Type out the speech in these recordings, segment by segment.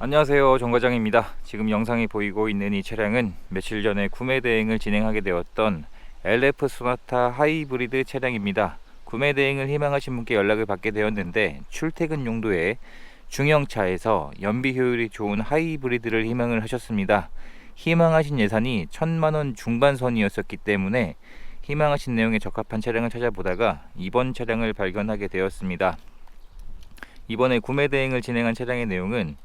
안녕하세요. 정과장입니다. 지금 영상이 보이고 있는 이 차량은 며칠 전에 구매 대행을 진행하게 되었던 LF 소나타 하이브리드 차량입니다. 구매 대행을 희망하신 분께 연락을 받게 되었는데 출퇴근 용도의 중형차에서 연비 효율이 좋은 하이브리드를 희망을 하셨습니다. 희망하신 예산이 천만원 중반선이었었기 때문에 희망하신 내용에 적합한 차량을 찾아보다가 이번 차량을 발견하게 되었습니다. 이번에 구매 대행을 진행한 차량의 내용은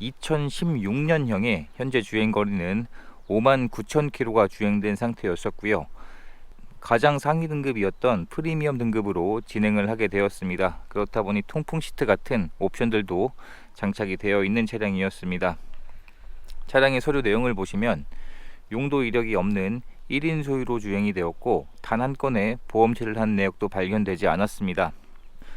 2016년형의 현재 주행 거리는 5만 9천 킬로가 주행된 상태였었고요. 가장 상위 등급이었던 프리미엄 등급으로 진행을 하게 되었습니다. 그렇다 보니 통풍 시트 같은 옵션들도 장착이 되어 있는 차량이었습니다. 차량의 서류 내용을 보시면 용도 이력이 없는 1인 소유로 주행이 되었고 단 한 건의 보험체를 한 내역도 발견되지 않았습니다.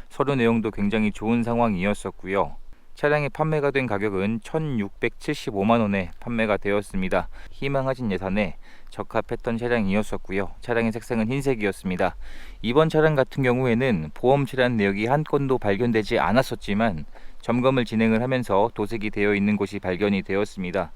서류 내용도 굉장히 좋은 상황이었었고요. 차량이 판매가 된 가격은 1675만 원에 판매가 되었습니다. 희망하신 예산에 적합했던 차량이었었고요. 차량의 색상은 흰색이었습니다. 이번 차량 같은 경우에는 보험 출연 내역이 한 건도 발견되지 않았었지만 점검을 진행을 하면서 도색이 되어 있는 곳이 발견이 되었습니다.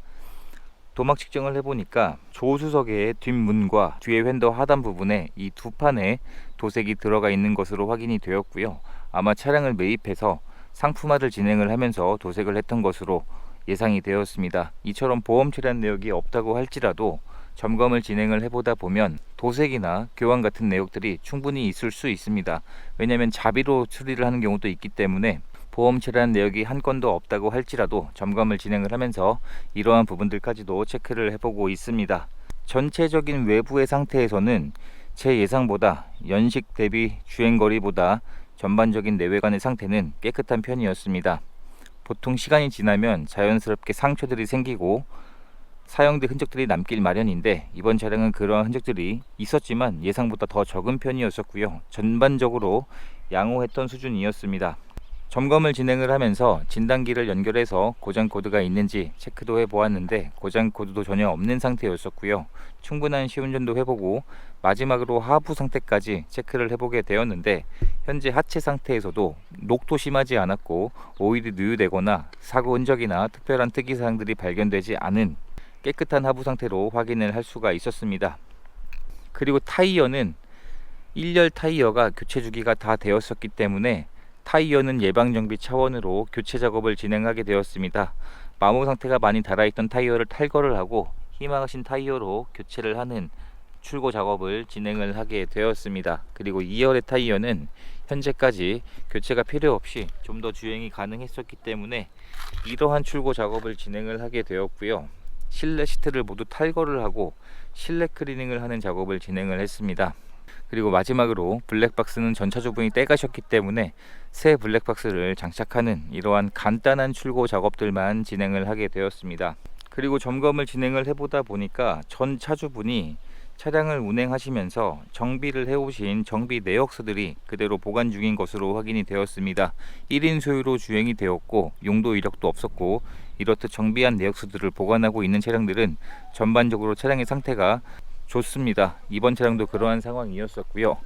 도막 측정을 해보니까 조수석의 뒷문과 뒤에 휀더 하단 부분에 이 두 판에 도색이 들어가 있는 것으로 확인이 되었고요. 아마 차량을 매입해서 상품화를 진행을 하면서 도색을 했던 것으로 예상이 되었습니다. 이처럼 보험 출연 내역이 없다고 할지라도 점검을 진행을 해보다 보면 도색이나 교환 같은 내역들이 충분히 있을 수 있습니다. 왜냐하면 자비로 처리를 하는 경우도 있기 때문에 보험 출연 내역이 한 건도 없다고 할지라도 점검을 진행을 하면서 이러한 부분들까지도 체크를 해보고 있습니다. 전체적인 외부의 상태에서는 제 예상보다 연식 대비 주행거리보다 전반적인 내외관의 상태는 깨끗한 편이었습니다. 보통 시간이 지나면 자연스럽게 상처들이 생기고 사용된 흔적들이 남길 마련인데 이번 차량은 그러한 흔적들이 있었지만 예상보다 더 적은 편이었었고요. 전반적으로 양호했던 수준이었습니다. 점검을 진행을 하면서 진단기를 연결해서 고장 코드가 있는지 체크도 해보았는데 고장 코드도 전혀 없는 상태였었고요. 충분한 시운전도 해보고 마지막으로 하부 상태까지 체크를 해보게 되었는데 현재 하체 상태에서도 녹도 심하지 않았고 오일이 누유되거나 사고 흔적이나 특별한 특이사항들이 발견되지 않은 깨끗한 하부 상태로 확인을 할 수가 있었습니다. 그리고 타이어는 1열 타이어가 교체 주기가 다 되었었기 때문에 타이어는 예방정비 차원으로 교체 작업을 진행하게 되었습니다. 마모 상태가 많이 달아있던 타이어를 탈거를 하고 희망하신 타이어로 교체를 하는 출고 작업을 진행을 하게 되었습니다. 그리고 2열의 타이어는 현재까지 교체가 필요 없이 좀 더 주행이 가능했었기 때문에 이러한 출고 작업을 진행을 하게 되었고요. 실내 시트를 모두 탈거를 하고 실내 클리닝을 하는 작업을 진행을 했습니다. 그리고 마지막으로 블랙박스는 전차주분이 떼가셨기 때문에 새 블랙박스를 장착하는 이러한 간단한 출고 작업들만 진행을 하게 되었습니다. 그리고 점검을 진행을 해보다 보니까 전 차주분이 차량을 운행하시면서 정비를 해오신 정비 내역서들이 그대로 보관 중인 것으로 확인이 되었습니다. 1인 소유로 주행이 되었고 용도 이력도 없었고 이렇듯 정비한 내역서들을 보관하고 있는 차량들은 전반적으로 차량의 상태가 좋습니다. 이번 차량도 그러한 상황이었었고요.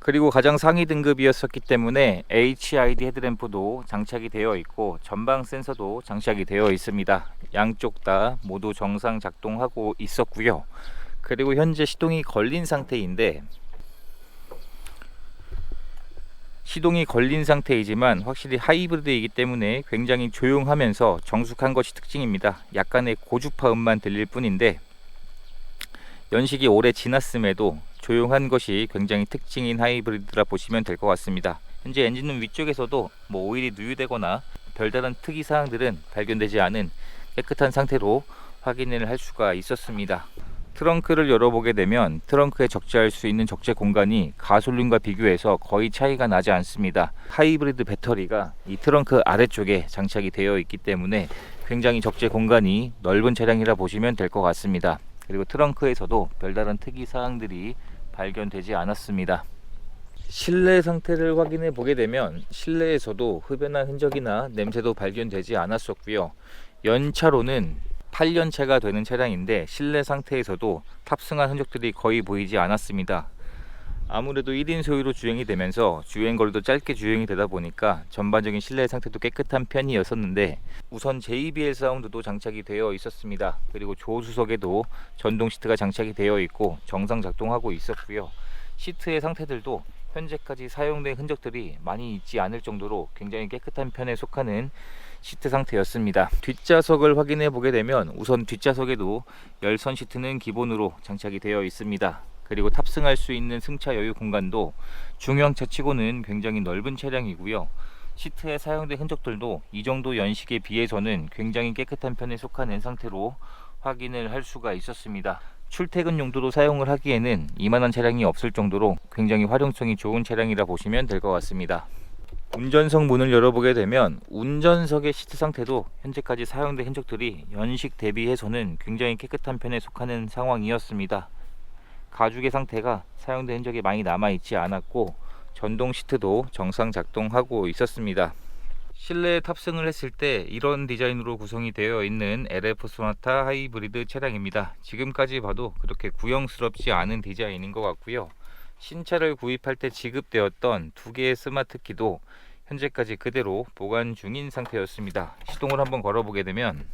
그리고 가장 상위 등급이었었기 때문에 HID 헤드램프도 장착이 되어 있고 전방 센서도 장착이 되어 있습니다. 양쪽 다 모두 정상 작동하고 있었고요. 그리고 현재 시동이 걸린 상태인데 시동이 걸린 상태이지만 확실히 하이브리드이기 때문에 굉장히 조용하면서 정숙한 것이 특징입니다. 약간의 고주파 음만 들릴 뿐인데 연식이 오래 지났음에도 조용한 것이 굉장히 특징인 하이브리드라 보시면 될 것 같습니다. 현재 엔진룸 위쪽에서도 뭐 오일이 누유되거나 별다른 특이 사항들은 발견되지 않은 깨끗한 상태로 확인을 할 수가 있었습니다. 트렁크를 열어보게 되면 트렁크에 적재할 수 있는 적재 공간이 가솔린과 비교해서 거의 차이가 나지 않습니다. 하이브리드 배터리가 이 트렁크 아래쪽에 장착이 되어 있기 때문에 굉장히 적재 공간이 넓은 차량이라 보시면 될 것 같습니다. 그리고 트렁크에서도 별다른 특이 사항들이 발견되지 않았습니다. 실내 상태를 확인해 보게 되면 실내에서도 흡연한 흔적이나 냄새도 발견되지 않았었고요. 연차로는 8년차가 되는 차량인데 실내 상태에서도 탑승한 흔적들이 거의 보이지 않았습니다. 아무래도 1인 소유로 주행이 되면서 주행 거리도 짧게 주행이 되다 보니까 전반적인 실내 상태도 깨끗한 편이었었는데 우선 JBL 사운드도 장착이 되어 있었습니다. 그리고 조수석에도 전동 시트가 장착이 되어 있고 정상 작동하고 있었고요. 시트의 상태들도 현재까지 사용된 흔적들이 많이 있지 않을 정도로 굉장히 깨끗한 편에 속하는 시트 상태였습니다. 뒷좌석을 확인해 보게 되면 우선 뒷좌석에도 열선 시트는 기본으로 장착이 되어 있습니다. 그리고 탑승할 수 있는 승차 여유 공간도 중형차 치고는 굉장히 넓은 차량이고요. 시트에 사용된 흔적들도 이 정도 연식에 비해서는 굉장히 깨끗한 편에 속하는 상태로 확인을 할 수가 있었습니다. 출퇴근 용도로 사용을 하기에는 이만한 차량이 없을 정도로 굉장히 활용성이 좋은 차량이라 보시면 될 것 같습니다. 운전석 문을 열어보게 되면 운전석의 시트 상태도 현재까지 사용된 흔적들이 연식 대비해서는 굉장히 깨끗한 편에 속하는 상황이었습니다. 가죽의 상태가 사용된 흔적이 많이 남아있지 않았고 전동 시트도 정상 작동하고 있었습니다. 실내에 탑승을 했을 때 이런 디자인으로 구성이 되어 있는 LF 소나타 하이브리드 차량입니다. 지금까지 봐도 그렇게 구형스럽지 않은 디자인인 것 같고요. 신차를 구입할 때 지급되었던 두 개의 스마트 키도 현재까지 그대로 보관 중인 상태였습니다. 시동을 한번 걸어보게 되면.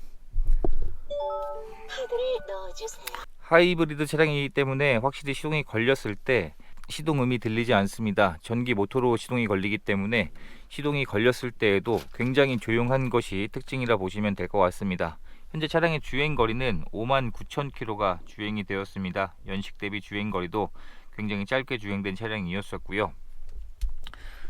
하이브리드 차량이기 때문에 확실히 시동이 걸렸을 때 시동음이 들리지 않습니다. 전기 모터로 시동이 걸리기 때문에 시동이 걸렸을 때에도 굉장히 조용한 것이 특징이라 보시면 될 것 같습니다. 현재 차량의 주행 거리는 5만 9천 킬로가 주행이 되었습니다. 연식 대비 주행 거리도 굉장히 짧게 주행된 차량이었었고요.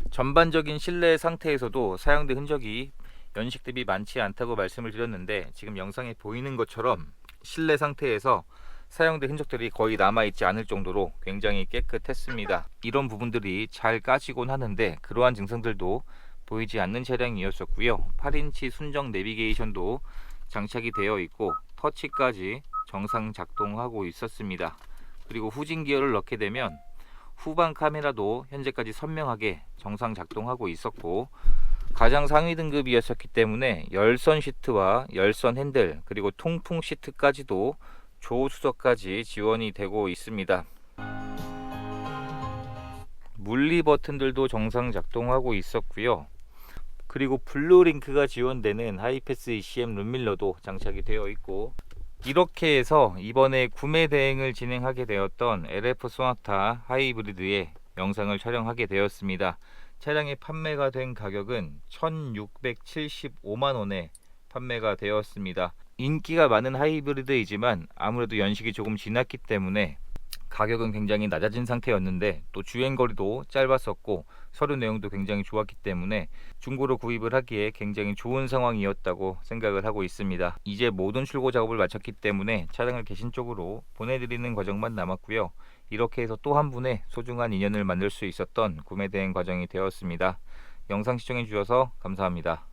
전반적인 실내 상태에서도 사용된 흔적이 연식 대비 많지 않다고 말씀을 드렸는데 지금 영상에 보이는 것처럼 실내 상태에서 사용된 흔적들이 거의 남아있지 않을 정도로 굉장히 깨끗했습니다. 이런 부분들이 잘 까지곤 하는데 그러한 증상들도 보이지 않는 차량이었었고요. 8인치 순정 내비게이션도 장착이 되어 있고 터치까지 정상 작동하고 있었습니다. 그리고 후진 기어를 넣게 되면 후방 카메라도 현재까지 선명하게 정상 작동하고 있었고 가장 상위 등급이었었기 때문에 열선 시트와 열선 핸들 그리고 통풍 시트까지도 조수석까지 지원이 되고 있습니다. 물리 버튼들도 정상 작동하고 있었고요. 그리고 블루링크가 지원되는 하이패스 ECM 룸밀러도 장착이 되어 있고 이렇게 해서 이번에 구매 대행을 진행하게 되었던 LF 소나타 하이브리드의 영상을 촬영하게 되었습니다. 차량이 판매가 된 가격은 1675만 원에 판매가 되었습니다. 인기가 많은 하이브리드이지만 아무래도 연식이 조금 지났기 때문에 가격은 굉장히 낮아진 상태였는데 또 주행 거리도 짧았었고 서류 내용도 굉장히 좋았기 때문에 중고로 구입을 하기에 굉장히 좋은 상황이었다고 생각을 하고 있습니다. 이제 모든 출고 작업을 마쳤기 때문에 차량을 개신 쪽으로 보내드리는 과정만 남았고요. 이렇게 해서 또 한 분의 소중한 인연을 만들 수 있었던 구매 대행 과정이 되었습니다. 영상 시청해 주셔서 감사합니다.